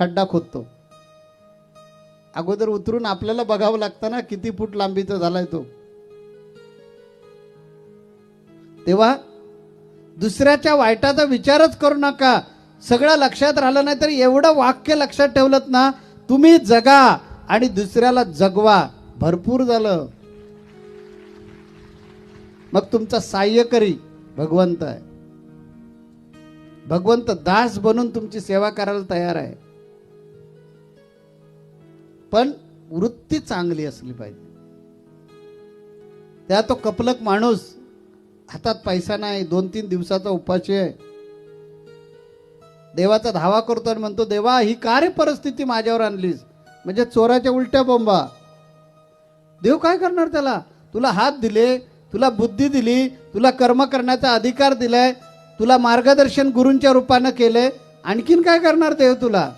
खड्डा खोदतो. अगोदर उतरून आपल्याला बघावं लागतं ना किती फूट लांबीचा झालाय तो. तेव्हा दुसऱ्याच्या वाईटाचा विचारच करू नका. सगळं लक्षात राहिलं नाही तर एवढं वाक्य लक्षात ठेवलं ना तुम्ही जगा आणि दुसऱ्याला जगवा. भरपूर झालं. मग तुमचा सहाय्यकरी भगवंत आहे. भगवंत दास बनून तुमची सेवा करायला तयार आहे. पण वृत्ती चांगली असली पाहिजे. त्या तो कपलक माणूस हातात पैसा नाही दोन तीन दिवसाचा उपाशी आहे. देवाचा धावा करतो आणि म्हणतो देवा ही का रे परिस्थिती माझ्यावर आणलीस? म्हणजे चोराच्या उलट्या बोंबा. देव काय करणार त्याला? तुला हात दिले तुला बुद्धी दिली तुला कर्म करण्याचा अधिकार दिलाय तुला मार्गदर्शन गुरूंच्या रूपानं केलंय आणखीन काय करणार देव तुला?